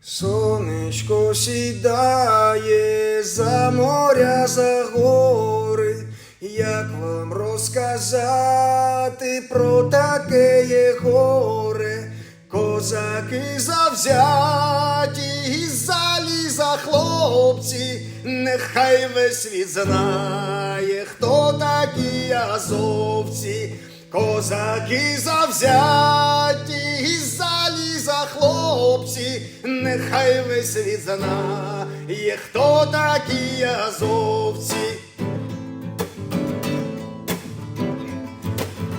Сонечко сідає за моря, за гори, як вам розказати про таке є горе, козаки завзяті і заліза хлопці, нехай весь світ знає, хто такі азовці. Козаки завзяті і хлопці, нехай весь світ знає, хто такі азовці.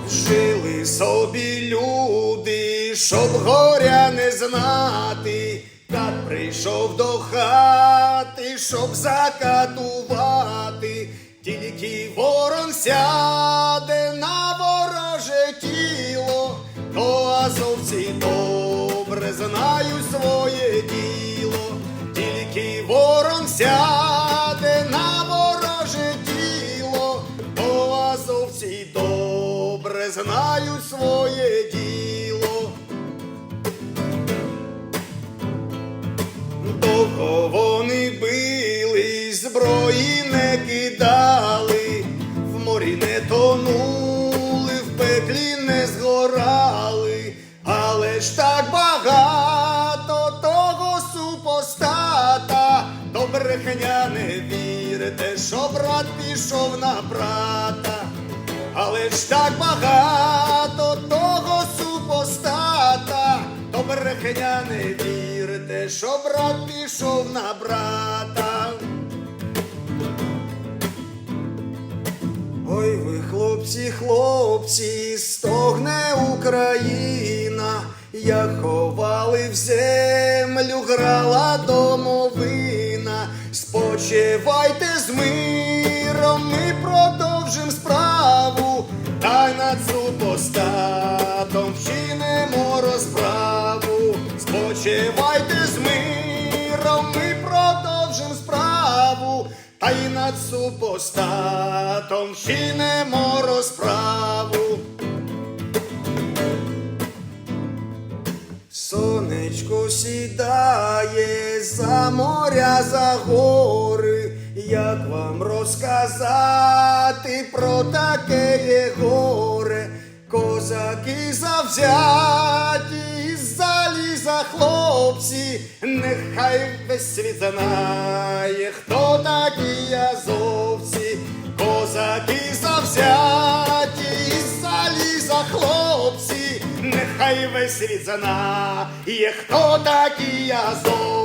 Жили собі люди, щоб горя не знати, Кат прийшов до хати, щоб закатувати, тільки ворон сяде на вороже тіло, то азовці добре добре знають своє діло. Довго вони били, зброї не кидали, в морі не тонули, в пеклі не згорали, але ж так багато того супостата, до брехня не вірите, що брат пішов на брата. Але ж так багато того супостата, то брехня не вірите, що брат пішов на брата. Ой ви, хлопці, хлопці, стогне Україна, як ховали в землю, грала домовина. Спочивайте з миром, миром, ми продовжим справу, та й над супостатом вчинимо розправу. Сонечко сідає за моря, за гори, як вам розказати про таке є горе, козаки завзяті, хлопці, нехай весь світ знає, хто такі азовці, козаки завзяті, із заліза хлопці, нехай весь світ знає, хто такі азовці.